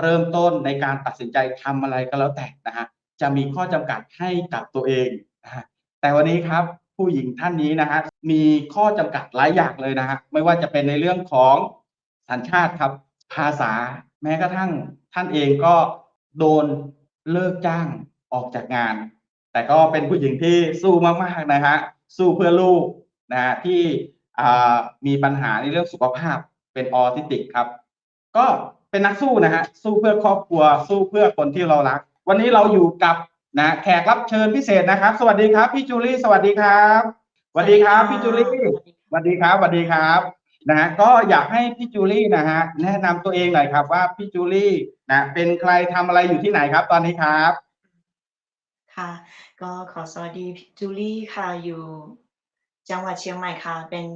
เริ่มต้นในการตัดสินใจทำอะไรก็แล้วแต่นะฮะจะมีข้อจำกัดให้กับตัวเองนะฮะแต่วันนี้ครับผู้หญิงท่านนี้นะฮะมีข้อจำกัดหลายอย่างเลยนะฮะไม่ว่าจะเป็นในเรื่องของสัญชาติครับ ภาษาแม้กระทั่งท่านเองก็โดนเลิกจ้างออกจากงาน แต่ก็เป็นผู้หญิงที่สู้มากๆนะฮะสู้เพื่อลูกนะฮะที่อ่ามีปัญหาในเรื่องสุขภาพเป็นออทิสติกครับ ก็ เป็นนักสู้นะฮะสู้เพื่อครอบครัวสู้เพื่อคนที่เรารัก วันนี้เราอยู่กับนะแขกรับเชิญพิเศษนะครับ สวัสดีครับ พี่จูลี่สวัสดีครับสวัสดีครับพี่จูลี่สวัสดีครับสวัสดีครับนะฮะก็อยากให้พี่จูลี่นะฮะแนะนำตัวเองหน่อยครับว่าพี่จูลี่นะเป็นใครทำอะไรอยู่ที่ไหนครับตอนนี้ครับค่ะก็ขอสวัสดีพี่จูลี่ค่ะอยู่จังหวัดเชียงใหม่ค่ะ เป็น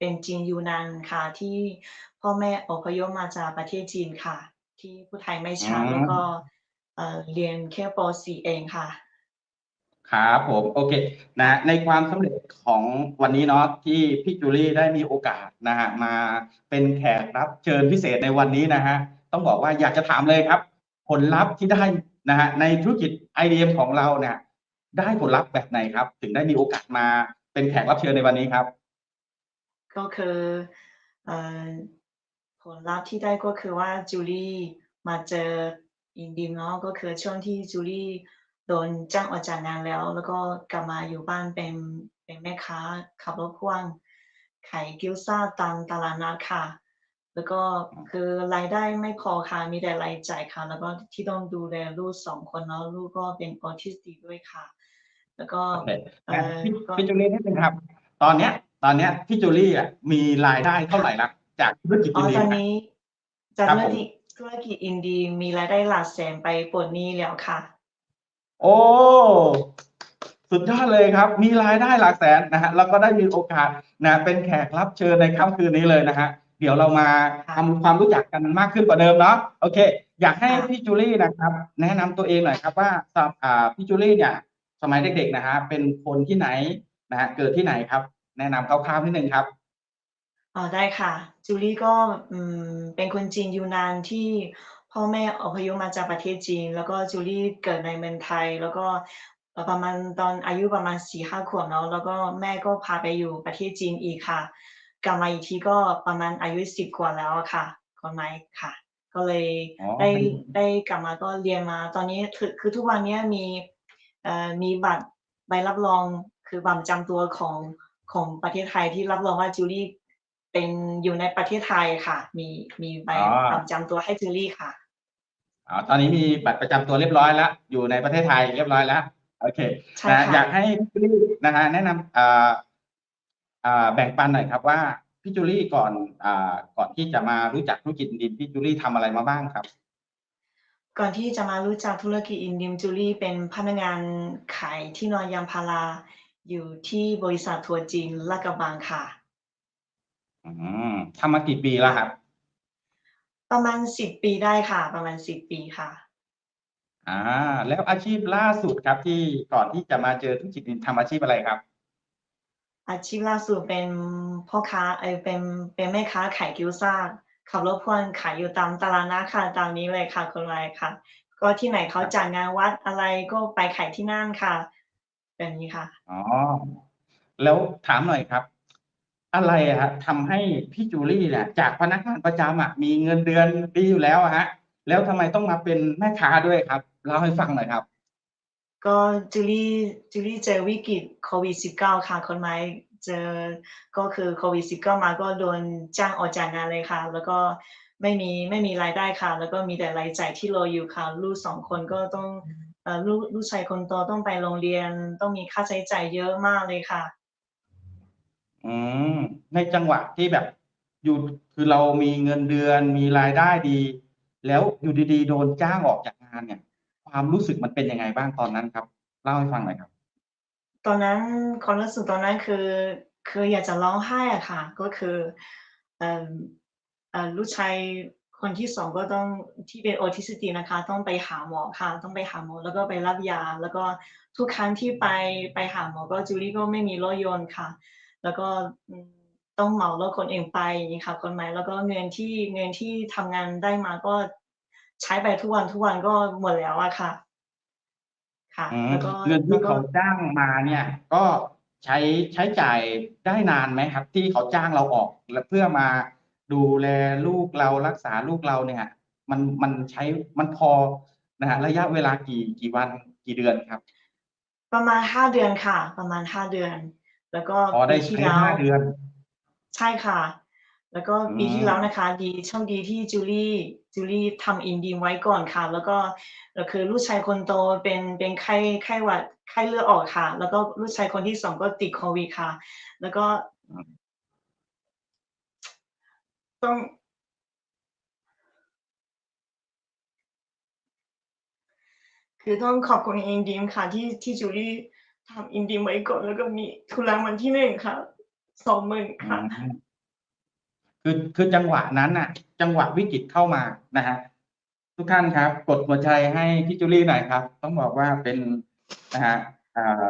เป็นจีนยูนานค่ะ ที่พ่อแม่อพยพมาจากประเทศจีนค่ะ ที่ผู้ไทยไม่ชัดอืมแล้วก็เอ่อเรียนแค่ป .4 เองค่ะ ครับผมโอเคนะในความสำเร็จของวันนี้เนาะที่พี่จูลี่ได้มีโอกาสนะฮะมาเป็นแขกรับเชิญพิเศษในวันนี้นะฮะต้องบอกว่าอยากจะถามเลยครับ ผลลัพธ์ที่ได้นะฮะในธุรกิจ IDM ของเราเนี่ย ได้ผลลัพธ์แบบไหนครับ ถึงได้มีโอกาสมาเป็นแขกรับเชิญในวันนี้ครับ ก็คือเอ่อผลลัพธ์ที่ได้ก็คือว่าจูลี่มาเจออินดิมเนาะก็คือช่วงที่จูลี่โดนจ้างออกจากงานแล้ว แล้วก็กลับมาอยู่บ้านเป็นเป็นแม่ค้าขับรถพ่วงขายกิ้วซ่าตามตลาดนัดค่ะ แล้วก็คือรายได้ไม่พอค่ะมีแต่รายจ่ายค่ะ แล้วก็ที่ต้องดูแลลูกสองคนเนาะลูกก็เป็นออทิสติกด้วยค่ะ แล้วก็โอเคเอ่งั้นอพี่ก็พี่จูลี่นิดนึงครับ ตอนเนี้ย ตอนเนี้ยพี่จูลี่อะมีรายได้เท่าไหร่ละจากธุรกิจอ๋อิอนเดีตยอนครับนี้จากครับธุรผมกิจธุรกิจอินดีมีรายได้หลักแสนไปปลดหนี้แล้วค่ะ โอ้สุดยอดเลยครับ มีรายได้หลักแสนนะฮะแล้วก็ได้มีโอกาสนะเป็นแขกรับเชิญในค่ำคืนนี้เลยนะฮะเดี๋ยวเรามาค่ะทำความรู้จักกันมากขึ้นกว่าเดิมเนาะโอเค อยากให้ค่ะพี่จูลี่นะครับ แนะนำตัวเองหน่อยครับว่าสำหรับอ่าพี่จูลี่เนี่ย สมัยเด็กๆนะฮะเป็นคนที่ไหนนะฮะเกิดที่ไหนครับ แนะนำคร่าวๆนิดนึงครับ อ๋อได้ค่ะ จูลี่ก็อืมเป็นคนจีนยูนานที่พ่อแม่อพยพมาจากประเทศจีน แล้วก็จูลี่เกิดในเมืองไทย แล้วก็เอ่อประมาณตอนอายุประมาณสี่ห้าขวบเนาะแล้วก็แม่ก็พาไปอยู่ประเทศจีนอีกค่ะกลับมาอีกทีก็ประมาณอายุสิบกว่าแล้วอะค่ะคนไม้ค่ะ ก็เลยอ๋อได้เป็นได้กลับมาก็เรียนมา ตอนนี้คือคือทุกวันเนี้ยมีเอ่อมีบัตรใบรับรองคือบัตรประจำตัวของ ของประเทศไทยที่รับรองว่าจูลี่เป็นอยู่ในประเทศไทยค่ะ มีมีใบอ๋อบัตรประจำตัวให้จูลี่ค่ะ อ๋อตอนนี้มีบัตรประจำตัวเรียบร้อยแล้ว อยู่ในประเทศไทยเรียบร้อยแล้ว โอเคใช่นะค่ะ อยากให้พี่จูลี่นะฮะแนะนำอ่าอ่าแบ่งปันหน่อยครับว่าพี่จูลี่ก่อนอ่าก่อนที่จะมารู้จักธุรกิจดินพี่จูลี่ทำอะไรมาบ้างครับ ก่อนที่จะมารู้จักธุรกิจอินดิมจูลี่เป็นพนักงานขายที่นอนยางพารา อยู่ที่บริษัททัวร์จีนลาดกระบังค่ะ อืมทำมากี่ปีแล้วครับ ประมาณสิบปีได้ค่ะ ประมาณสิบปีค่ะ อ่า แล้วอาชีพล่าสุดครับที่ก่อนที่จะมาเจอธุรกิจดินทำอาชีพอะไรครับ อาชีพล่าสุดเป็นพ่อค้าเอยเป็นเป็นแม่ค้าขายกิ้วซ่าขับรถพ่วงขายอยู่ตามตลาดนัดค่ะตามนี้เลยค่ะคนไรค่ะ ก็ที่ไหนเขาจัดงานวัดอะไรก็ไปขายที่นั่นค่ะ แบบนี้ค่ะ อ๋อ แล้วถามหน่อยครับ อะไรอะฮะทำให้พี่จูลี่เนี่ย จากพนักงานประจำอะมีเงินเดือนดีอยู่แล้วอะฮะ แล้วทำไมต้องมาเป็นแม่ค้าด้วยครับเล่าให้ฟังหน่อยครับ ก็จูลี่จูลี่เจอวิกฤตโควิด -19 ค่ะ คนไม้เจอก็คือโควิด -19 มาก็โดนจ้างออกจากงานเลยค่ะ แล้วก็ไม่มีไม่มีรายได้ค่ะ แล้วก็มีแต่รายจ่ายที่รออยู่ค่ะ ลูกสองคนก็ต้องเอ่อ ลูกลูกชายคนโตต้องไปโรงเรียนต้องมีค่าใช้จ่ายเยอะมากเลยค่ะ อืมในจังหวะที่แบบอยู่คือเรามีเงินเดือนมีรายได้ดี แล้วอยู่ดีๆ โดนจ้างออกจากงานเนี่ย ความรู้สึกมันเป็นยังไงบ้างตอนนั้นครับ เล่าให้ฟังหน่อยครับ ตอนนั้นความรู้สึกตอนนั้นคือ คืออยากจะร้องไห้อะค่ะ ก็คือเอ่อเอ่อลูกชาย คนที่สองก็ต้องที่เป็นออทิสติกนะคะ ต้องไปหาหมอค่ะ ต้องไปหาหมอแล้วก็ไปรับยา แล้วก็ทุกครั้งที่ไปไปหาหมอก็จูลี่ก็ไม่มีรถยนต์ค่ะ แล้วก็อืมต้องเหมารถคนอื่นไปอย่างนี้ค่ะคนใหม่แล้วก็เงินที่เงินที่ทำงานได้มาก็ใช้ไปทุกวันทุกวันก็หมดแล้วอะค่ะ ค่ะอืมแล้วก็เงินแล้ที่วก็เขาจ้างมาเนี่ย ก็ใช้ใช้จ่ายได้นานไหมครับ ที่เขาจ้างเราออกแล้วเพื่อมา ดูแลลูกเรารักษาลูกเราเนี่ยมันมันใช้มันพอนะฮะระยะเวลากี่กี่วันกี่เดือนครับ ประมาณห้าเดือนค่ะ ประมาณห้าเดือน แล้วก็พอได้ปีที่ใช้แล้วห้าเดือน ใช่ค่ะ แล้วก็ปีอืมที่แล้วนะคะ ดีโชคดีที่จูลี่จูลี่ทำอินดีมไว้ก่อนค่ะ แล้วก็แล้วคือลูกชายคนโตเป็นเป็นไข้ไข้หวัดไข้เลือดออกค่ะ แล้วก็ลูกชายคนที่สองก็ติดโควิดค่ะ แล้วก็ ต้อง คือต้องขอบคุณอินดีมค่ะ ที่ที่จูลี่ทำอินดีมไว้ก่อนแล้วก็มีทุนรางวัลที่หนึ่งค่ะสองหมื่นค่ะคือคือจังหวะนั้นน่ะ จังหวะวิกฤตเข้ามานะฮะทุกท่านครับ กดหัวใจให้พี่จูลี่หน่อยครับ ต้องบอกว่าเป็นนะฮะ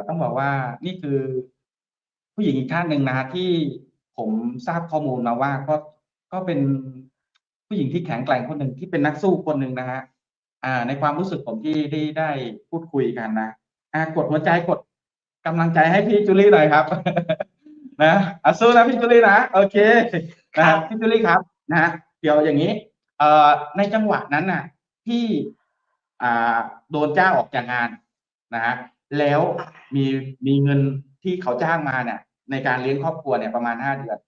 ต้องบอกว่านี่คือ ผู้หญิงอีกท่านหนึ่งนะฮะที่ผมทราบข้อมูลมาว่าก็ ก็เป็นผู้หญิงที่แข็งแกร่งคนหนึ่งที่เป็นนักสู้คนหนึ่งนะฮะอ่า ในความรู้สึกผมที่ได้ได้พูดคุยกันนะอ่ากดหัวใจกดกำลังใจให้พี่จูลี่หน่อยครับ นะอะสู้นะพี่จูลี่นะโอเคนะครัฮะบพี่จูลี่ครับนะฮะเดี๋ยวอย่างนี้เอ่อในจังหวะนั้นน่ะ ที่อ่าโดนจ้างออกจากงานนะฮะแล้วมีมีเงินที่เขาจ้างมาเนี่ยในการเลี้ยงครอบครัวเนี่ยประมาณห้าเดือน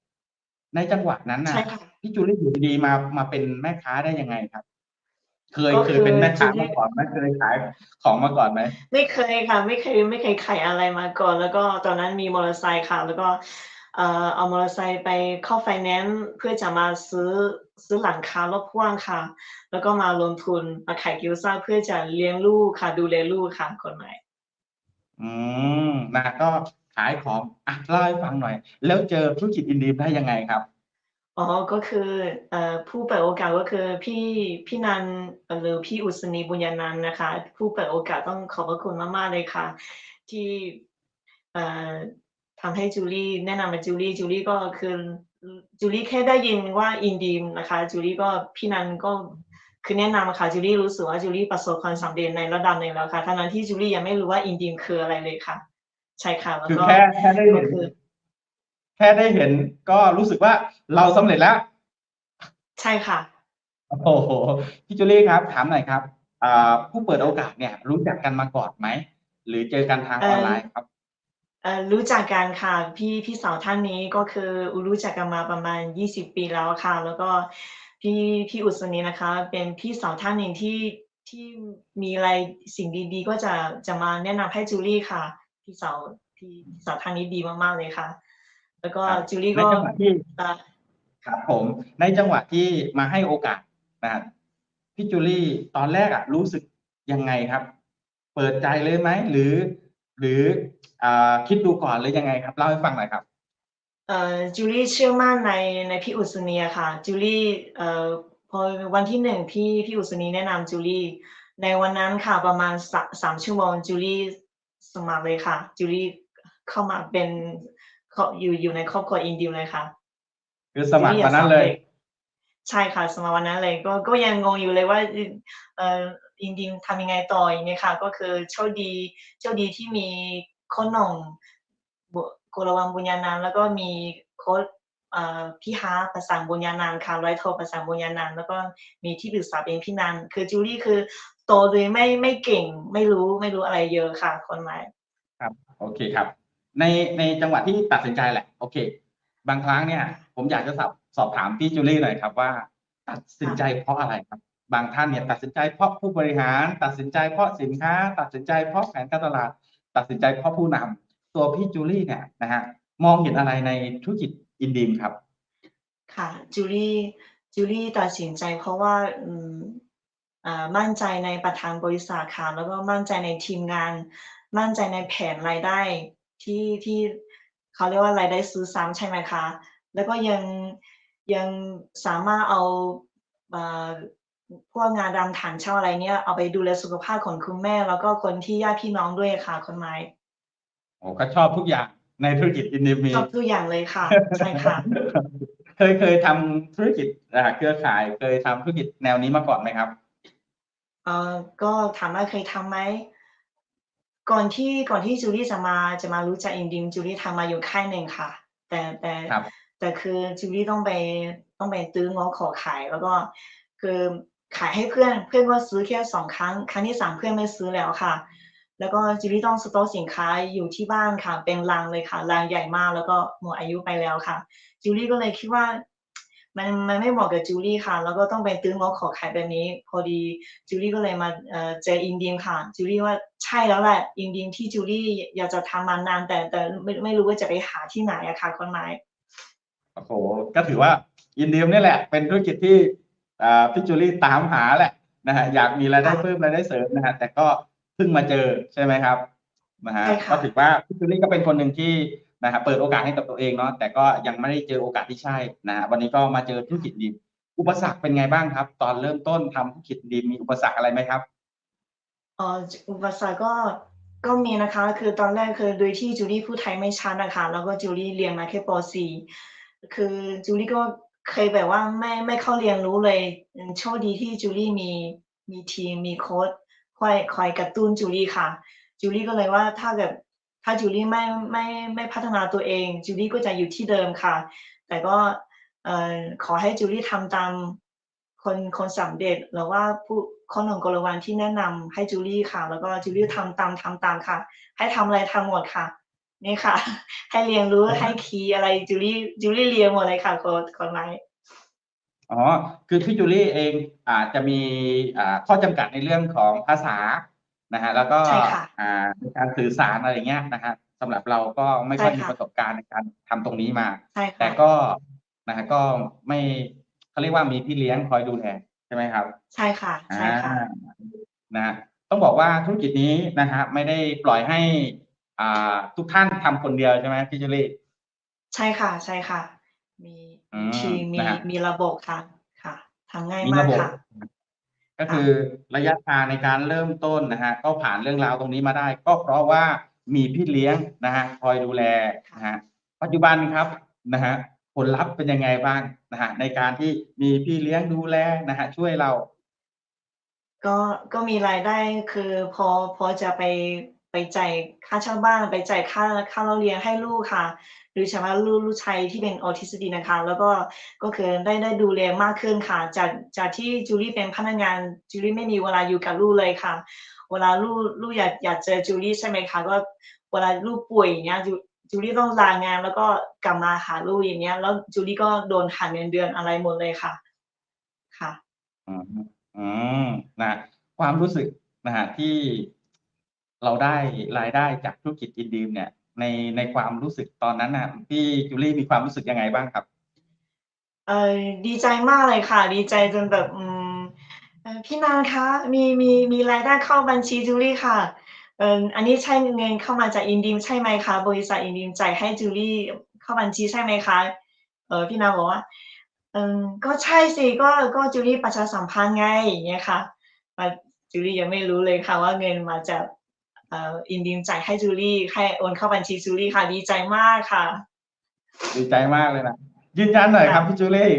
ในจังหวะนั้นน่ะใช่ค่ะพี่จูลี่อยู่ดีๆมามาเป็นแม่ค้าได้ยังไงครับ เคยก็เคคืยอเป็นแม่ค้าจูลี่มาก่อนไหมเคยขายของมาก่อนไหมไม่เคยค่ะ ไม่เคยไม่เคยขายอะไรมาก่อน แล้วก็ตอนนั้นมีมอเตอร์ไซค์ค่ะ แล้วก็เอ่อเอามอเตอร์ไซค์ไปเข้าไฟแนนซ์เพื่อจะมาซื้อซื้อหลังคารถพ่วงค่ะ แล้วก็มาลงทุนมาขายกิวซ่าเพื่อจะเลี้ยงลูกค่ะ ดูแลลูกค่ะคนใหม่อืมนะก็ ขายของอะเล่าให้ฟังหน่อย แล้วเจอธุรกิจอินดีมได้ยังไงครับ อ๋อ ก็คือเอ่อผู้เปิดโอกาสก็คือพี่พี่นันหรือพี่อุศนีบุญญานันท์นะคะ ผู้เปิดโอกาสต้องขอบพระคุณมากๆเลยค่ะ ที่เอ่อทำให้จูลี่แนะนำมาจูลี่จูลี่ก็คือจูลี่แค่ได้ยินว่าอินดีมนะคะจูลี่ก็พี่นันก็คือแนะนำค่ะจูลี่รู้สึกว่าจูลี่ประสบความสำเร็จในระดับหนึ่งแล้วค่ะทั้งนั้นที่จูลี่ยังไม่รู้ว่าอินดีมคืออะไรเลยค่ะ ใช่ค่ะแล้วคือก็แค่แค่ได้เห็นก็คือแค่ได้เห็นก็รู้สึกว่าเราสำเร็จแล้ว ใช่ค่ะ โอ้โหพี่จูลี่ครับ ถามหน่อยครับอ่าผู้เปิดโอกาสเนี่ย รู้จักกันมาก่อนไหม หรือเจอกันทางออนไลน์ครับ เอ่อรู้จักกันค่ะพี่พี่สาวท่านนี้ก็คืออุรู้จักกันมาประมาณ 20 ปีแล้วค่ะ แล้วก็พี่พี่อุศนีนะคะ เป็นพี่สาวท่านหนึ่งที่ที่มีอะไรสิ่งดีๆ ก็จะจะมาแนะนำให้จูลี่ค่ะ พี่สาวพี่สาวท่านนี้ดีมากๆเลยค่ะ แล้วก็ครับจูลี่ในก็จังหวะที่เอ่อครับผมในจังหวะที่มาให้โอกาสนะพี่จูลี่ตอนแรกอะรู้สึกยังไงครับ เปิดใจเลยไหมหรือ หรืออ่าคิดดูก่อนหรือยังไงครับเล่าให้ฟังหน่อยครับเอ่อจูลี่เชื่อมั่นในในพี่อุศนีอะค่ะจูลี่เอ่อพอวันที่หนึ่งพี่พี่อุศนีแนะนำจูลี่ในวันนั้นค่ะประมาณสาสามชั่วโมงจูลี่ สมัครเลยค่ะ จูลี่เข้ามาเป็นเขาอยู่อยู่ในครอบครัวอินดิวเลยค่ะคือสมัครวันนั้นเลย ใช่ค่ะสมัครวันนั้นเลยก็ก็ยังงงอยู่เลยว่าเอ่ออินดิวทำยังไงต่ออย่างเงี้ยค่ะ ก็คือโชคดีโชคดีที่มีโค้ชหน่งบุกุลวังบุญญานันท์แล้วก็มีโค้ชเอ่อ พี่ฮาร์ทประสานบุญญานันค่ะร้อยโทประสานบุญญานันแล้วก็มีที่ปรึกษาเป็นพี่นันคือจูลี่คือโตโดยไม่ไม่เก่งไม่รู้ไม่รู้อะไรเยอะค่ะคนใหม่ครับโอเคครับ ในในจังหวะที่ตัดสินใจแหละโอเค บางครั้งเนี่ย ผมอยากจะสอบสอบถามพี่จูลี่หน่อยครับว่า ตัดสินใจเพราะอะไรครับ บางท่านเนี่ยตัดสินใจเพราะผู้บริหาร ตัดสินใจเพราะสินค้า ตัดสินใจเพราะแผนการตลาด ตัดสินใจเพราะผู้นำตัวพี่จูลี่เนี่ยนะฮะมองเห็นอะไรในธุรกิจ อินดีมครับ ค่ะ จูลี่จูลี่ตัดสินใจเพราะว่าอืมอ่ามั่นใจในประธานบริษัทค่ะแล้วก็มั่นใจในทีมงาน มั่นใจในแผนรายได้ที่ที่เขาเรียกว่ารายได้ซื้อซ้ำใช่ไหมคะ แล้วก็ยังยังสามารถเอาอ่าพวกงานดำฐานเช่าอะไรเนี่ยเอาไปดูแลสุขภาพของคุณแม่ แล้วก็คนที่ญาติพี่น้องด้วยค่ะคนไม้โอ้ก็ชอบทุกอย่าง ในธุรกิจอินดีมีชอบทุกอย่างเลยค่ะใช่ค่ะเคยเคยทำธุรกิจอ่าเครือข่ายเคยทำธุรกิจแนวนี้มาก่อนไหมครับเอ่อก็ถามว่าเคยทำไหมก่อนที่ก่อนที่จูลี่จะมาจะมารู้จักอินดิมจูลี่ทำมาอยู่ค่ายหนึ่งค่ะ แต่แต่ครับแต่คือจูลี่ต้องไปต้องไปตื้องอขอขายแล้วก็คือขายให้เพื่อนเพื่อนก็ซื้อแค่สองครั้ง ครั้งที่สามเพื่อนไม่ซื้อแล้วค่ะ แล้วก็จูลี่ต้องสต็อกสินค้าอยู่ที่บ้านค่ะ เป็นลังเลยค่ะลังใหญ่มากแล้วก็หมดอายุไปแล้วค่ะจูลี่ก็เลยคิดว่ามันมันไม่เหมาะกับจูลี่ค่ะ แล้วก็ต้องไปตื้องอขอขายแบบนี้ พอดีจูลี่ก็เลยมาเจออินดีมค่ะจูลี่ว่าใช่แล้วแหละอินดีมที่จูลี่อยากจะทำมานานแต่แต่ไม่ไม่รู้ว่าจะไปหาที่ไหนอะค่ะคนไม้โอ้โหก็ถือว่าอินเดียมนี่แหละ เป็นธุรกิจที่อ่าพี่จูลี่ตามหาแหละนะฮะอยากมีรายได้เพิ่มรายได้เสริมนะฮะแต่ก็ พิ่งมาเจอใช่ไหมครับนะฮะใช่ค่ะก็ถือว่าพี่จูลี่ก็เป็นคนหนึ่งที่นะฮะเปิดโอกาสให้กับตัวเองเนาะแต่ก็ยังไม่ได้เจอโอกาสที่ใช่นะฮะวันนี้ก็มาเจอธุรกิจดีอุปสรรคเป็นไงบ้างครับ ตอนเริ่มต้นทำธุรกิจดีมีอุปสรรคอะไรไหมครับเอ่ออุปสรรคก็ก็มีนะคะ คือตอนแรกคือโดยที่จูลี่พูดไทยไม่ชัดนะคะ แล้วก็จูลี่เรียนมาแค่ป .4 คือจูลี่ก็เคยแบบว่าไม่ไม่เข้าเรียนรู้เลยอืมโชคดีที่จูลี่มีมีทีมมีโค้ช คอยคอยกระตุ้นจูลี่ค่ะ จูลี่ก็เลยว่าถ้าแบบถ้าจูลี่ไม่ไม่ไม่พัฒนาตัวเอง จูลี่ก็จะอยู่ที่เดิมค่ะ แต่ก็เอ่อขอให้จูลี่ทำตามคนคนสำเร็จหรือว่าผู้คนของกลวันที่แนะนำให้จูลี่ค่ะ แล้วก็จูลี่ทำตามทำตามค่ะ ให้ทำอะไรทำหมดค่ะนี่ค่ะ ให้เรียนรู้ให้คีย์อะไรจูลี่จูลี่เรียนหมดเลยค่ะคนคนไหน อ๋อคือพี่จูลี่เองอาจจะมีอ่าข้อจำกัดในเรื่องของภาษานะฮะแล้วก็ใช่ค่ะอ่าในการสื่อสารอะไรเงี้ยนะฮะสำหรับเราก็ไม่ค่อยใช่มีค่ะประสบการณ์ในการทำตรงนี้มาใช่แต่ค่ะก็นะฮะก็ไม่เขาเรียกว่ามีพี่เลี้ยงคอยดูแลใช่ไหมครับ ใช่ค่ะใช่ค่ะอ่านะฮะต้องบอกว่าธุรกิจนี้นะฮะไม่ได้ปล่อยให้อ่าทุกท่านทำคนเดียวใช่ไหมพี่จูลี่ใช่ค่ะใช่ค่ะ มีอืมีมทีมมีนะฮะ มีระบบค่ะค่ะทำง่ายมีมาระกบบค่ะ ก็คือระยะทางในการเริ่มต้นนะฮะก็ผ่านเรื่องราวตรงนี้มาได้ ก็เพราะว่ามีพี่เลี้ยงนะฮะคอยดูแลนะฮะปัจจุบันครับนะฮะผลลัพธ์เป็นยังไงบ้างนะฮะในการที่มีพี่เลี้ยงดูแลนะฮะช่วยเรา ก็ก็มีรายได้คือพอพอจะไปไปจ่ายค่าเช่าบ้านไปจ่ายค่าค่าเราเรียนให้ลูกค่ะ หรือเฉพาะลูกลูกชายที่เป็นออทิสติกนะคะ แล้วก็ก็คือได้ได้ดูแลมากขึ้นค่ะ จากจากที่จูลี่เป็นพนักงานจูลี่ไม่มีเวลาอยู่กับลูกเลยค่ะ เวลาลูกลูกอยากอยากเจอจูลี่ใช่ไหมคะก็เวลาลูกป่วยอย่างเงี้ยจูจูลี่ต้องลางานแล้วก็กลับมาหาลูกอย่างเงี้ย แล้วจูลี่ก็โดนหักเงินเดือนอะไรหมดเลยค่ะ ค่ะอืมอืมนะความรู้สึกนะฮะที่เราได้รายได้จากธุรกิจอินดีมเนี่ย ในในความรู้สึกตอนนั้นน่ะพี่จูลี่มีความรู้สึกยังไงบ้างครับ เออดีใจมากเลยค่ะ ดีใจจนแบบอืมเอ่อพี่นางคะมีมีมีรายได้เข้าบัญชีจูลี่ค่ะเอออันนี้ใช่เงินเข้ามาจากอินดีมใช่ไหมคะ บริษัทอินดีมจ่ายให้จูลี่เข้าบัญชีใช่ไหมคะเออพี่นางบอกว่าเออก็ใช่สิก็ก็จูลี่ประชาสัมพันธ์ไงอย่างเงี้ยค่ะมาจูลี่ยังไม่รู้เลยค่ะว่าเงินมาจาก อ่ออินดีมจ่ายให้จูลี่ให้โอนเข้าบัญชีจูลี่ค่ะ ดีใจมากค่ะ ดีใจมากเลยนะยืนยันหน่อยครับพี่จูลี่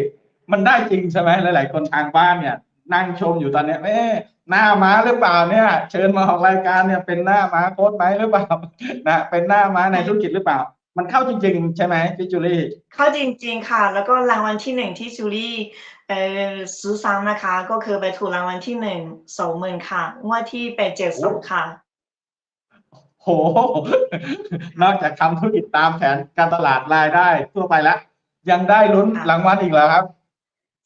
มันได้จริงใช่ไหมหลาย ๆ คนทางบ้านเนี่ย นั่งชมอยู่ตอนเนี้ยเอ๊ะหน้าม้าหรือเปล่าเนี่ย เชิญมาออกรายการเนี่ยเป็นหน้าม้าโค้ดไหมหรือเปล่านะเป็นหน้าม้าในธุรกิจหรือเปล่า มันเข้าจริง ๆ ใช่ไหมพี่จูลี่เข้าจริง ๆ ค่ะ แล้วก็รางวัลที่หนึ่งที่จูลี่เอ่อซื้อซ้ำนะคะ ก็คือไปถูกรางวัลที่หนึ่งสองหมื่นค่ะงวดที่แปดเจ็ดสองค่ะ โห นอกจากทำธุรกิจตามแผนการตลาดรายได้ทั่วไปแล้ว ยังได้ลุ้นค่ะรางวัลอีกแล้วครับ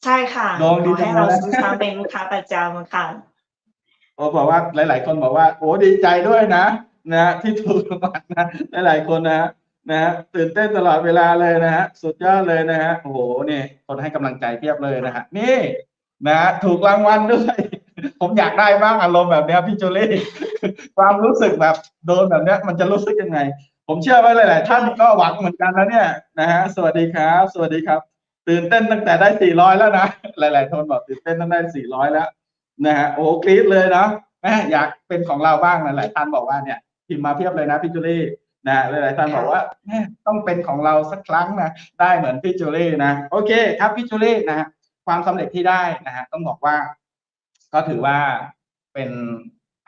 ใช่ค่ะดวงดีขอให้จังเราเลยซื้อซ้ำเป็นลูกค้าประจำค่ะโอ้บอกว่าหลาย ๆ คนบอกว่า โอ้ดีใจด้วยนะนะที่ถูกรางวัลนะหลายๆคนนะฮะนะฮะตื่นเต้นตลอดเวลาเลยนะฮะสุดยอดเลยนะฮะโอ้โหนี่คนให้กำลังใจเพียบเลยนะฮะนี่นะฮะถูกรางวัลด้วย ผมอยากได้บ้างอารมณ์แบบนี้พี่โจลี่ความรู้สึกแบบโดนแบบนี้มันจะรู้สึกยังไง ผมเชื่อว่าหลาย ๆ ท่านก็หวังเหมือนกันนะเนี่ยนะฮะสวัสดีครับ สวัสดีครับ ตื่นเต้นตั้งแต่ได้สี่ร้อยแล้วนะหลาย ๆ คนบอกตื่นเต้นตั้งแต่ได้สี่ร้อยแล้วนะฮะโอ้กรี๊ดเลยนะแม่อยากเป็นของเราบ้างหลาย ๆ ท่านบอกว่าเนี่ยพิมพ์มาเพียบเลยนะพี่จูลี่นะหลาย ๆ ท่านบอกว่าแม่ต้องเป็นของเราสักครั้งนะได้เหมือนพี่จูลี่นะโอเคครับพี่จูลี่นะฮะความสำเร็จที่ได้นะฮะต้องบอกว่า ก็ถือว่าไปเป็น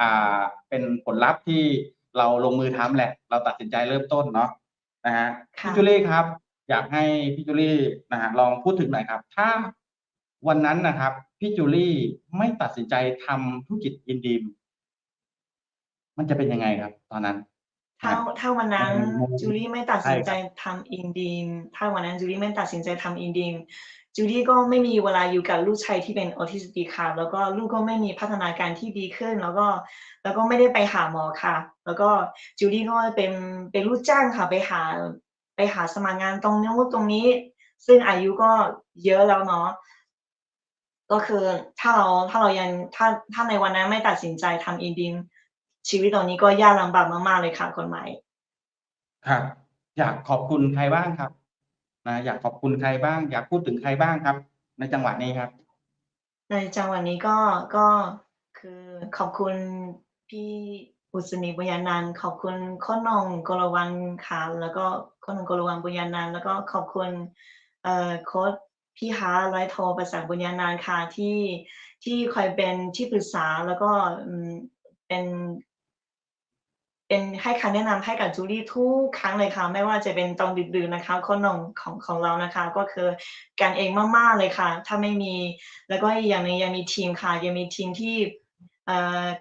อ่าเป็นผลลัพธ์ที่เราลงมือทำแหละ เราตัดสินใจเริ่มต้นเนาะนะฮะค่ะพี่จูลี่ครับ อยากให้พี่จูลี่นะฮะลองพูดถึงหน่อยครับ ถ้าวันนั้นนะครับพี่จูลี่ไม่ตัดสินใจทำธุรกิจอินดีมมันจะเป็นยังไงครับ ตอนนั้น ถ้าถ้าวันนั้นอืมจูลี่ไม่ตัดสินใช่ครับใจทำอินดีมถ้าวันนั้นจูลี่ไม่ตัดสินใจทำอินดีม จูลี่ก็ไม่มีเวลาอยู่กับลูกชายที่เป็นออทิสติกค่ะ แล้วก็ลูกก็ไม่มีพัฒนาการที่ดีขึ้น แล้วก็แล้วก็ไม่ได้ไปหาหมอค่ะ แล้วก็จูลี่ก็เป็นเป็นลูกจ้างค่ะไปหาไปหาสมัครงานตรงนู้นตรงนี้ ซึ่งอายุก็เยอะแล้วเนาะก็คือถ้าเราถ้าเรายังถ้าถ้าในวันนั้นไม่ตัดสินใจทำอินดีมชีวิตตอนนี้ก็ยากลำบากมากๆเลยค่ะคนใหม่ครับอยากขอบคุณใครบ้างครับ นะอยากขอบคุณใครบ้าง อยากพูดถึงใครบ้างครับ ในจังหวะนี้ครับ ในจังหวะนี้ก็ก็คือขอบคุณพี่อุศนีบุญญานันท์ขอบคุณโค้ชนงกลวังค่ะแล้วก็โค้ชนงกลวังบุญญานันท์แล้วก็ขอบคุณเอ่อโค้ชพี่ฮาร์ทไลท์โทประสานบุญญานันท์ค่ะที่ที่คอยเป็นที่ปรึกษาแล้วก็เป็น เป็นให้คำแนะนำให้กับจูลี่ทุกครั้งเลยค่ะ ไม่ว่าจะเป็นตอนดึกๆนะคะคนนองของของเรานะคะ ก็คือกันเองมากๆเลยค่ะ ถ้าไม่มี แล้วก็อีกอย่างหนึงยังมีทีมค่ะ ยังมีทีมที่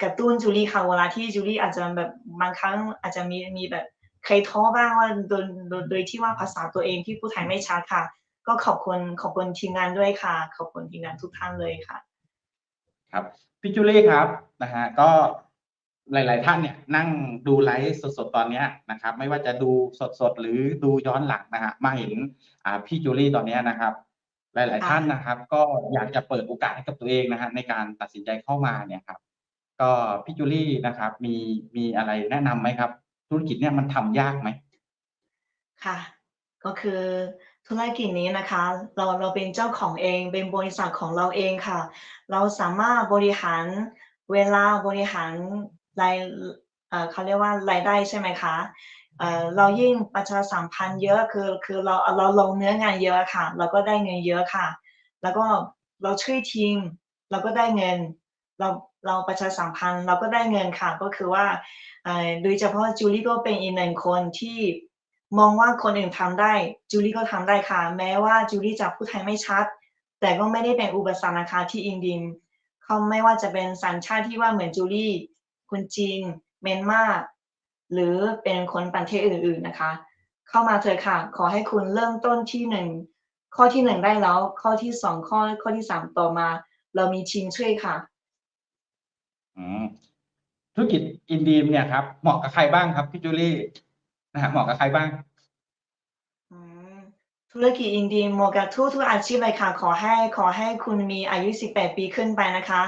กระตุ้นจูลี่ค่ะเวลาที่จูลี่อาจจะแบบบางครั้งอาจจะมีมีแบบเคยท้อบ้างว่าโดยโดยโดยที่ว่าภาษาตัวเองที่พูดไทยไม่ชัดค่ะ ก็ขอบคุณขอบคุณทีมงานด้วยค่ะ ขอบคุณทีมงานทุกท่านเลยค่ะ ครับพี่จูลี่ครับนะฮะก็ หลาย ๆ ท่านเนี่ยนั่งดูไลฟ์สดๆตอนนี้นะครับ ไม่ว่าจะดูสดๆหรือดูย้อนหลังนะฮะมาเห็นพี่จูลี่ตอนเนี้ยนะครับ หลาย ๆ ท่านนะครับ ก็อยากจะเปิดโอกาสให้กับตัวเองนะฮะในการตัดสินใจเข้ามาเนี่ยครับ ก็พี่จูลี่นะครับ มีมีอะไรแนะนำไหมครับ ธุรกิจเนี่ยมันทำยากไหมค่ะ ก็คือธุรกิจนี้นะคะ เราเราเป็นเจ้าของเองเป็นบริษัทของเราเองค่ะ เราสามารถบริหารเวลาบริหาร รายเอ่อเขาเรียกว่ารายได้ใช่ไหมคะเอ่อเรายิ่งประชาสัมพันธ์เยอะคือคือเราเราลงเนื้องานเยอะค่ะ เราก็ได้เงินเยอะค่ะ แล้วก็เราช่วยทีม เราก็ได้เงิน เราเราประชาสัมพันธ์เราก็ได้เงินค่ะ ก็คือว่าโดยเฉพาะจูลี่ก็เป็นอีกหนึ่งคนที่มองว่าคนอื่นทำได้จูลี่ก็ทำได้ค่ะ แม้ว่าจูลี่จะพูดไทยไม่ชัด แต่ก็ไม่ได้เป็นอุปสรรคนะคะที่อินดิมเขาไม่ว่าจะเป็นสัญชาติที่ว่าเหมือนจูลี่ คนจีน เมียนมา หรือเป็นคนประเทศอื่น ๆนะคะ เข้ามาเถอะค่ะ ขอให้คุณเริ่มต้นที่หนึ่งข้อที่หนึ่งได้แล้ว ข้อที่สองข้อข้อที่สามต่อมา เรามีทีมช่วยค่ะอืมธุรกิจอินดีมเนี่ยครับเหมาะกับใครบ้างครับพี่จูลี่นะฮะเหมาะกับใครบ้างอืมธุรกิจอินดีเหมาะกับทุกทุกอาชีพเลยค่ะ ขอให้ขอให้คุณมีอายุ 18 ปีขึ้นไปนะคะ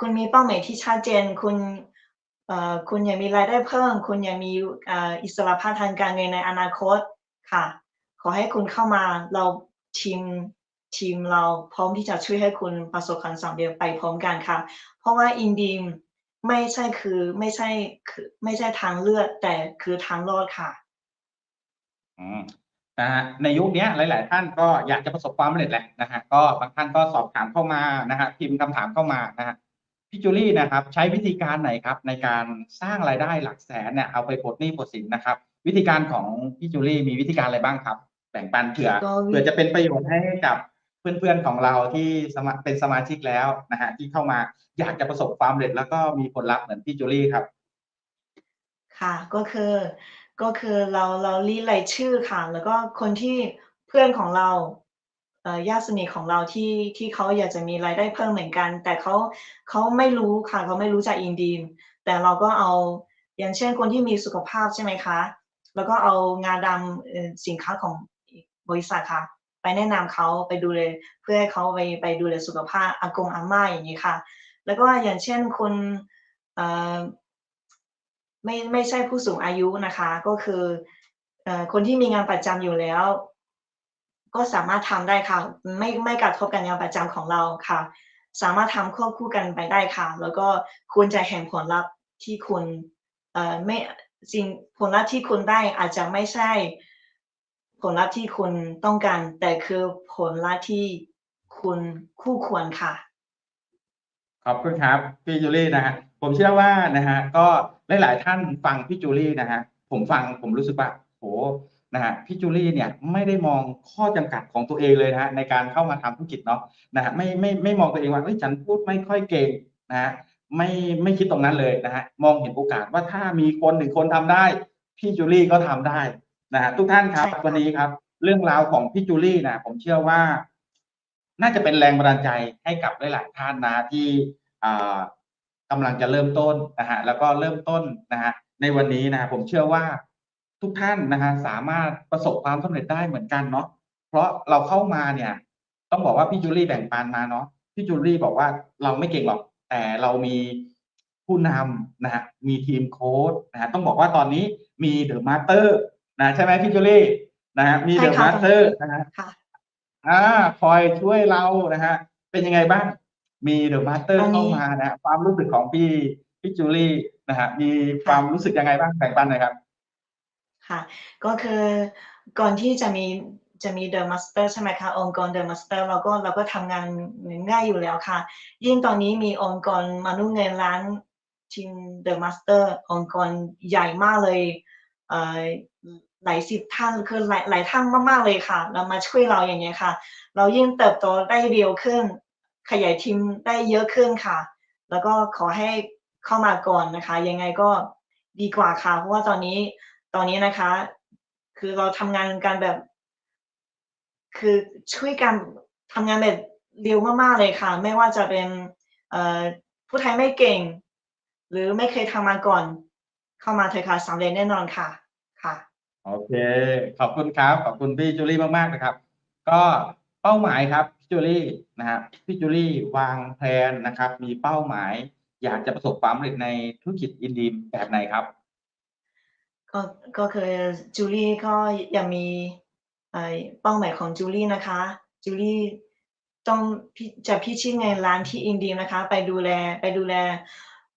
คุณมีเป้าหมายที่ชัดเจน คุณเอ่อ คุณอยากมีรายได้เพิ่ม คุณอยากมีอิสระภาพทางการเงินในอนาคตค่ะ ขอให้คุณเข้ามาเราทีมทีมเราพร้อมที่จะช่วยให้คุณประสบความสำเร็จไปพร้อมกันค่ะ เพราะว่าอินดีมไม่ใช่คือไม่ใช่คือไม่ใช่ทางเลือกแต่คือทางรอดค่ะอืมนะฮะในยุคนี้ยหลาย ๆ ท่านก็อยากจะประสบความสำเร็จแหละนะฮะก็บางท่านก็สอบถามเข้ามานะฮะพิมพ์คำถามเข้ามานะฮะ พี่จูลี่นะครับใช้วิธีการไหนครับ ในการสร้างรายได้หลักแสนเนี่ยเอาไปปลดหนี้ปลดสินนะครับ วิธีการของพี่จูลี่มีวิธีการอะไรบ้างครับ แบ่งปันเผื่อก็วิเผื่อจะเป็นประโยชน์ให้กับเพื่อนๆของเราที่สมาเป็นสมาชิกแล้วนะฮะที่เข้ามาอยากจะประสบความสำเร็จแล้วก็มีผลลัพธ์เหมือนพี่จูลี่ครับ ค่ะก็คือก็คือเราเรารีดรายชื่อค่ะ แล้วก็คนที่เพื่อนของเราเอ่อ ญาติสนิทของเราที่ที่เขาอยากจะมีรายได้เพิ่มเหมือนกัน แต่เขาเขาไม่รู้ค่ะเขาไม่รู้จักอินดีมแต่เราก็เอาอย่างเช่นคนที่มีสุขภาพใช่ไหมคะ แล้วก็เอางาดำสินค้าของบริษัทค่ะ ไปแนะนำเขาไปดูเลยเพื่อให้เขาไปไปดูแลสุขภาพอากงอาม่าอย่างนี้ค่ะ แล้วก็อย่างเช่นคนเออไม่ไม่ใช่ผู้สูงอายุนะคะ ก็คือเอ่อคนที่มีงานประจำอยู่แล้ว ก็สามารถทำได้ค่ะ ไม่ไม่กระทบกับงานประจำของเราค่ะ สามารถทำควบคู่กันไปได้ค่ะ แล้วก็คุณจะเห็นผลลัพธ์ที่คุณเอ่อไม่สิ่งผลลัพธ์ที่คุณได้อาจจะไม่ใช่ ผลลัพธ์ที่คุณต้องการ แต่คือผลลัพธ์ที่คุณคู่ควรค่ะ ขอบคุณครับพี่จูลี่นะฮะผมเชื่อว่านะฮะก็หลายๆท่านฟังพี่จูลี่นะฮะผมฟังผมรู้สึกว่าโห นะฮะพี่จูลี่เนี่ยไม่ได้มองข้อจำกัดของตัวเองเลยนะฮะในการเข้ามาทำธุรกิจเนาะนะฮะไม่ไม่ไม่มองตัวเองว่าเอ้ยฉันพูดไม่ค่อยเก่งนะฮะไม่ไม่คิดตรงนั้นเลยนะฮะมองเห็นโอกาสว่าถ้ามีคนหนึ่งคนทำได้ พี่จูลี่ก็ทำได้นะฮะทุกท่านครับใช่ค่ะวันนี้ครับ เรื่องราวของพี่จูลี่นะผมเชื่อว่า น่าจะเป็นแรงบันดาลใจให้กับหลายๆท่านนะที่อ่ากำลังจะเริ่มต้นนะฮะแล้วก็เริ่มต้นนะฮะในวันนี้นะผมเชื่อว่า ทุกท่านนะฮะสามารถประสบความสำเร็จได้เหมือนกันเนาะเพราะเราเข้ามาเนี่ย ต้องบอกว่าพี่จูลี่แบ่งปันมาเนาะพี่จูลี่บอกว่าเราไม่เก่งหรอก แต่เรามีผู้นำนะฮะมีทีมโค้ชนะฮะต้องบอกว่าตอนนี้มีเดอะมาสเตอร์นะใช่ไหมพี่จูลี่นะฮะมีใช่เดอะค่ะมาสเตอร์นะฮะค่ะอ่าคอยช่วยเรานะฮะเป็นยังไงบ้าง มีเดอะมาสเตอร์ตอนนี้เข้ามานะฮะความรู้สึกของพี่พี่จูลี่นะฮะมีความรู้สึกยังไงบ้างแบ่งปันหน่อยครับ ค่ะ ก็คือก่อนที่จะมีจะมี The Master ใช่ไหมคะองค์กร The Master เราก็เราก็ทำงานง่ายอยู่แล้วค่ะ ยิ่งตอนนี้มีองค์กรมนุษย์เงินล้านทีม The Master องค์กรใหญ่มากเลยเอ่อหลายสิบท่านคือหลายหลายท่านมากๆเลยค่ะ เรามาช่วยเราอย่างเงี้ยค่ะ เรายิ่งเติบโตได้เร็วขึ้น ขยายทีมได้เยอะขึ้นค่ะ แล้วก็ขอให้เข้ามาก่อนนะคะ ยังไงก็ดีกว่าค่ะ เพราะว่าตอนนี้ ตอนนี้นะคะ คือเราทำงานกันแบบ คือช่วยกันทำงานแบบเร็วมากๆเลยค่ะ ไม่ว่าจะเป็นผู้ไทยไม่เก่ง หรือไม่เคยทำมาก่อน เข้ามาเถอะค่ะสำเร็จแน่นอนค่ะค่ะ โอเค ขอบคุณครับ ขอบคุณพี่จูลี่มากๆนะครับ ก็เป้าหมายครับพี่จูลี่นะฮะพี่จูลี่วางแผนนะครับ มีเป้าหมาย อยากจะประสบความสำเร็จในธุรกิจอินดีมแบบไหนครับ ก็ก็คือจูลี่ก็ยังมีเอ่อเป้าหมายของจูลี่นะคะจูลี่ต้องจะพิชิตเงินล้านที่อินเดียนะคะ ไปดูแลไปดูแล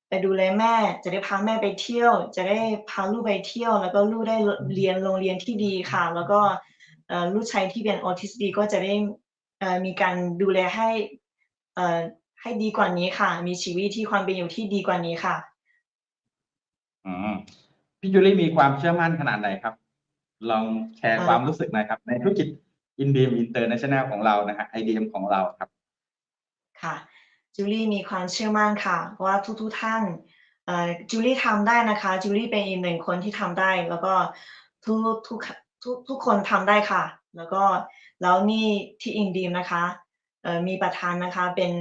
ไปดูแลแม่ จะได้พาแม่ไปเที่ยว จะได้พาลูกไปเที่ยว แล้วก็ลูกได้เรียนโรงเรียนที่ดีค่ะ แล้วก็ลูกชายที่เป็นออทิสติกก็จะได้มีการดูแลให้อ่อให้ดีกว่านี้ค่ะ มีชีวิตที่ความเป็นอยู่ที่ดีกว่านี้ค่ะ อืม พี่จูลี่มีความเชื่อมั่นขนาดไหนครับ ลองแชร์เอ่อความรู้สึกหน่อยครับ ในธุรกิจอินดีมอินเตอร์เนชั่นแนลของเรานะฮะไอเดียของเราครับ ค่ะจูลี่มีความเชื่อมั่นค่ะเพราะว่าทุกๆท่านเอ่อจูลี่ทำได้นะคะจูลี่เป็นอีกหนึ่งคนที่ทำได้ แล้วก็ทุกทุกทุกทุกคนทำได้ค่ะ แล้วก็แล้วนี่ที่อินดีมนะคะเอ่อมีประธานนะคะเป็น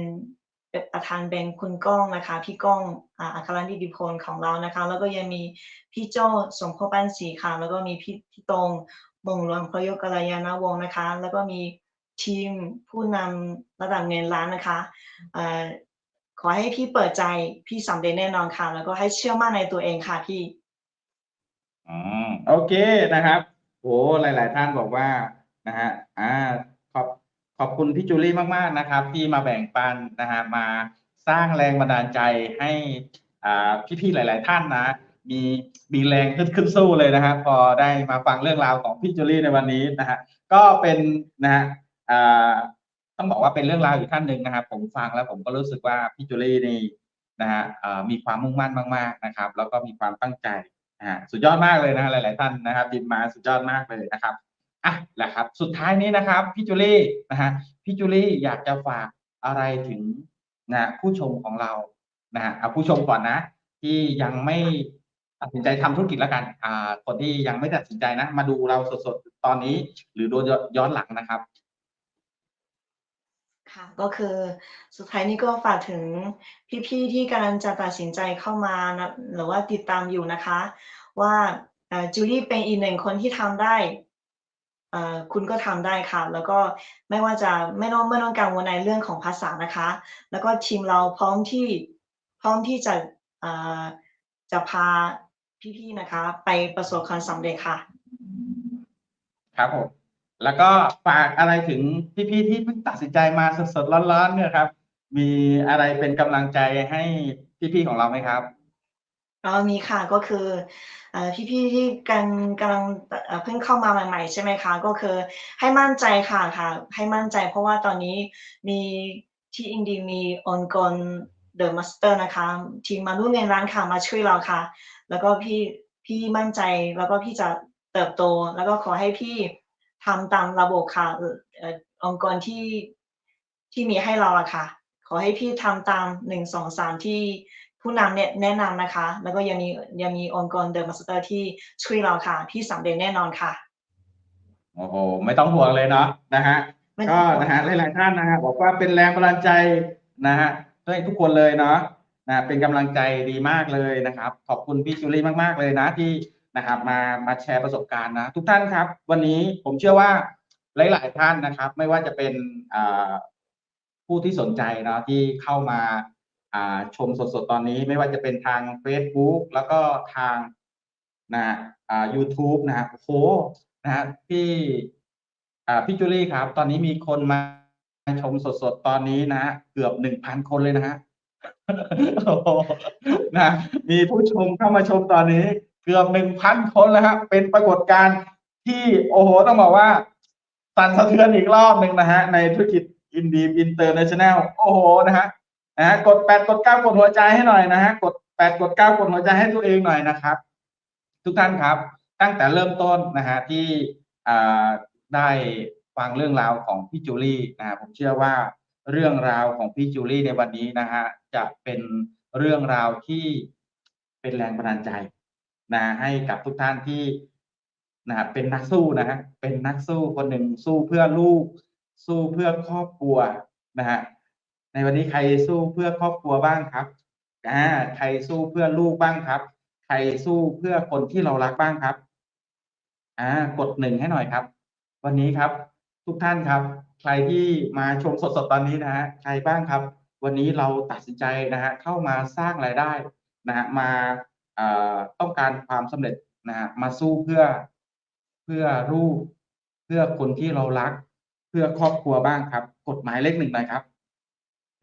เประธานเป็นคุณก้องนะคะ พี่ก้องอ,อัครนิติพลของเรานะคะ แล้วก็ยังมีพี่โจ้สมภพบ้านศรีค่ะ แล้วก็มีพี่พี่ตรงมงหลวงพระยกกัลยาณวงศ์นะคะ แล้วก็มีทีมผู้นำระดับเงินล้านนะคะอ่อขอให้พี่เปิดใจพี่สำเร็จแน่นอนค่ะ แล้วก็ให้เชื่อมั่นในตัวเองค่ะพี่อืมโอเคนะครับโอ้หลาย ๆ ท่านบอกว่านะฮะอ่า ขอบคุณพี่จูลี่มาก ๆ นะครับ ที่มาแบ่งปันนะฮะมาสร้างแรงบันดาลใจให้อ่าพี่ ๆ หลาย ๆ ท่านนะ มีมีแรงขึ้นขึ้นสู้เลยนะฮะพอได้มาฟังเรื่องราวของพี่จูลี่ในวันนี้นะฮะก็เป็นนะฮะอ่าต้องบอกว่าเป็นเรื่องราวอีกท่านหนึ่งนะครับ ผมฟังแล้วผมก็รู้สึกว่าพี่จูลี่นี่นะฮะมีความมุ่งมั่นมาก ๆ นะครับ แล้วก็มีความตั้งใจอ่าสุดยอดมากเลยนะฮะหลาย ๆ ท่านนะครับบินมาสุดยอดมากเลยนะครับ อะแหละครับ สุดท้ายนี้นะครับพี่จูลี่นะฮะพี่จูลี่อยากจะฝากอะไรถึงนะผู้ชมของเรานะฮะเอาผู้ชมก่อนนะ ที่ยังไม่ตัดสินใจทำธุรกิจแล้วกันอ่าคนที่ยังไม่ตัดสินใจนะ มาดูเราสดๆตอนนี้ หรือโดูย้อนหลังนะครับ ค่ะ ก็คือสุดท้ายนี้ก็ฝากถึงพี่ๆที่กำลังจะตัดสินใจเข้ามานะหรือว่าติดตามอยู่นะคะ ว่าจูลี่เป็นอีกหนึ่งคนที่ทำได้ คุณก็ทำได้ค่ะ แล้วก็ไม่ว่าจะไม่ต้องไม่ต้องกังวลในเรื่องของภาษานะคะ แล้วก็ทีมเราพร้อมที่พร้อมที่จะเอ่อจะพาพี่ๆนะคะ ไปประสบความสำเร็จค่ะ ครับผมแล้วก็ฝากอะไรถึงพี่ๆที่เพิ่งตัดสินใจมาสดๆร้อนๆเนี่ยครับ มีอะไรเป็นกำลังใจให้พี่ๆของเราไหมครับอ๋อมีค่ะก็คือเอ่อ พี่ๆที่กันกำลังเพิ่งเข้ามาใหม่ ๆ ใช่ไหมคะ ก็คือให้มั่นใจค่ะค่ะ ให้มั่นใจเพราะว่าตอนนี้มีที่อินดีมีองค์กร The Master นะคะทีมมนุษย์เงินร้านค่ะมาช่วยเราค่ะ แล้วก็พี่พี่มั่นใจแล้วก็พี่จะเติบโต แล้วก็ขอให้พี่ทำตามระบบค่ะเอ่อเอ่อองค์กรที่ที่มีให้เราอะค่ะ ขอให้พี่ทำตามหนึ่งสองสามที่ ผู้นำเนี่ยแนะนำนะคะ แล้วก็ยังมียังมีองค์กร The Master ที่ช่วยเราค่ะพี่สำเร็จแน่นอนค่ะ โอ้โห ไม่ต้องห่วงเลยเนาะนะฮะไม่ต้ก็องห่วงนะฮะหลายๆท่านนะฮะบอกว่าเป็นแรงบันดาลใจนะฮะให้ทุกคนเลยเนาะนะเป็นกำลังใจดีมากเลยนะครับ ขอบคุณพี่จูลี่มากๆเลยนะที่นะครับมามาแชร์ประสบการณ์นะทุกท่านครับ วันนี้ผมเชื่อว่าหลาย ๆ ท่านนะครับ ไม่ว่าจะเป็นอ่าผู้ที่สนใจเนาะที่เข้ามาอ่า ชมสดๆ ตอนนี้ไม่ว่าจะเป็นทาง Facebook แล้วก็ทางนะฮะอ่า YouTube นะฮะโอ้โหนะฮะพี่อ่าพี่จูลี่ครับ ตอนนี้มีคนมาชมสดๆ ตอนนี้นะฮะเกือบหนึ่งพันคนเลยนะฮะโอ้โหนะมีผู้ชมเข้ามาชมตอนนี้ เกือบหนึ่งพันคนแล้วครับเป็นปรากฏการณ์ที่โอ้โหต้องบอกว่าสั่นสะเทือนอีกรอบหนึ่งนะฮะในธุรกิจอินดีอินเตอร์เนชั่นแนลโอ้โหนะฮะ นะฮะกดแปดกดเก้ากดหัวใจให้หน่อยนะฮะกดแปดกดเก้ากดหัวใจให้ตัวเองหน่อยนะครับ ทุกท่านครับ ตั้งแต่เริ่มต้นนะฮะที่ได้ฟังเรื่องราวของพี่จูลี่นะฮะผมเชื่อว่าเรื่องราวของพี่จูลี่ในวันนี้นะฮะจะเป็นเรื่องราวที่เป็นแรงบันดาลใจนะให้กับทุกท่านที่นะฮะเป็นนักสู้นะฮะเป็นนักสู้คนหนึ่งสู้เพื่อลูก สู้เพื่อครอบครัวนะฮะ ในวันนี้ใครสู้เพื่อครอบครัวบ้างครับอ่าใครสู้เพื่อลูกบ้างครับ ใครสู้เพื่อคนที่เรารักบ้างครับอ่ากดหนึ่งให้หน่อยครับ วันนี้ครับ ทุกท่านครับ ใครที่มาชมสดๆตอนนี้นะฮะใครบ้างครับ วันนี้เราตัดสินใจนะฮะเข้ามาสร้างรายได้นะฮะมาอ่อต้องการความสำเร็จนะฮะมาสู้เพื่อเพื่อลูกเพื่อคนที่เรารัก เพื่อครอบครัวบ้างครับ กฎหมายเลขหนึ่งหน่อยครับ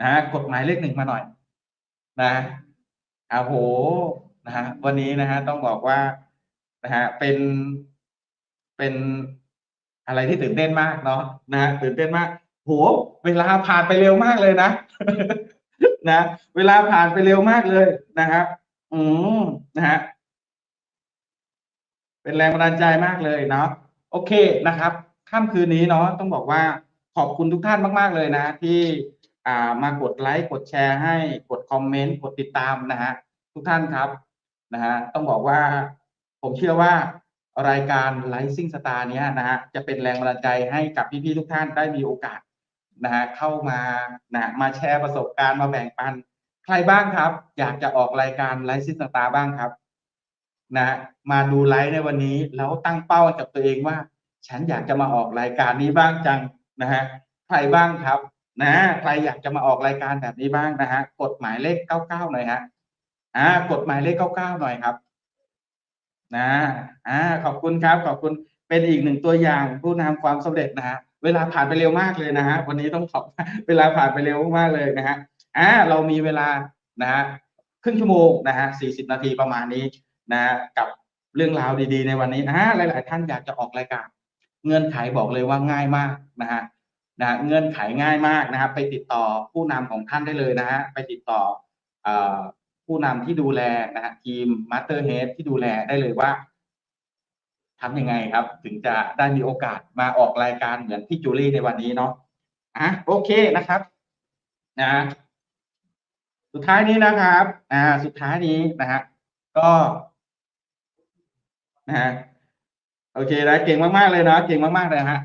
นะฮะกฎหมายเลขหนึ่งมาหน่อย นะอ่าโหนะฮะวันนี้นะฮะต้องบอกว่านะฮะเป็นเป็นอะไรที่ตื่นเต้นมากเนาะนะฮะตื่นเต้นมากโหเวลาผ่านไปเร็วมากเลยนะนะเวลาผ่านไปเร็วมากเลยนะครับอืมนะฮะเป็นแรงบันดาลใจมากเลยเนาะโอเคนะครับค่ำคืนนี้เนาะต้องบอกว่าขอบคุณทุกท่านมาก ๆเลยนะ ที่ มากดไลค์กดแชร์ให้กดคอมเมนต์กดติดตามนะฮะทุกท่านครับนะฮะต้องบอกว่าผมเชื่อว่ารายการ Rising Star เนี้ยนะฮะจะเป็นแรงบันดาลใจให้กับพี่ๆทุกท่านได้มีโอกาสนะฮะเข้ามานะมาแชร์ประสบการณ์มาแบ่งปัน ใครบ้างครับ อยากจะออกรายการไลฟ์ซิสตาร์บ้างครับนะมาดูไลฟ์ในวันนี้แล้วตั้งเป้ากับตัวเองว่า ฉันอยากจะมาออกรายการนี้บ้างจังนะฮะใครบ้างครับ นะใครอยากจะมาออกรายการแบบนี้บ้างนะฮะกดหมายเลขเก้าเก้าหน่อยฮะอ่ากดหมายเลขเก้าเก้าหน่อยครับ นะอ่าขอบคุณครับขอบคุณเป็นอีกหนึ่งตัวอย่างผู้นำความสำเร็จนะฮะเวลาผ่านไปเร็วมากเลยนะฮะวันนี้ต้องขอบเวลาผ่านไปเร็วมากเลยนะฮะอ่าเรามีเวลานะฮะครึ่งชั่วโมงนะฮะสี่สิบนาทีประมาณนี้นะฮะกับเรื่องราวดีๆ ในวันนี้นะฮะหลาย ๆ ท่านอยากจะออกรายการ เงื่อนไขบอกเลยว่าง่ายมากนะฮะ นะเงื่อนไขง่ายมากนะครับ ไปติดต่อผู้นำของท่านได้เลยนะฮะไปติดต่ออผู้นำที่ดูแลนะฮะทีมมาสเตอร์เฮดที่ดูแลได้เลยว่าทำยังไงครับ ถึงจะได้มีโอกาสมาออกรายการเหมือนพี่จูลี่ในวันนี้เนาะอะโอเคนะครับนะสุดท้ายนี้นะครับอ่าสุดท้ายนี้นะฮะก็นะฮะโอเคนะเก่งมากๆเลยนะเก่งมากๆเลยฮะ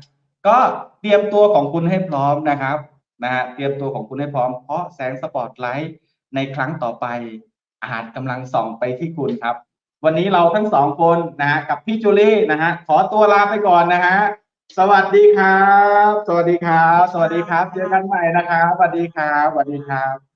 ก็เตรียมตัวของคุณให้พร้อมนะครับนะฮะเตรียมตัวของคุณให้พร้อมเพราะแสงสปอตไลท์ในครั้งต่อไปอาจกำลังส่องไปที่คุณครับ วันนี้เราทั้งสองคนนะฮะกับพี่จูลี่นะฮะขอตัวลาไปก่อนนะฮะสวัสดีครับ สวัสดีครับ สวัสดีครับ เจอกันใหม่นะครับ สวัสดีครับ สวัสดีครับ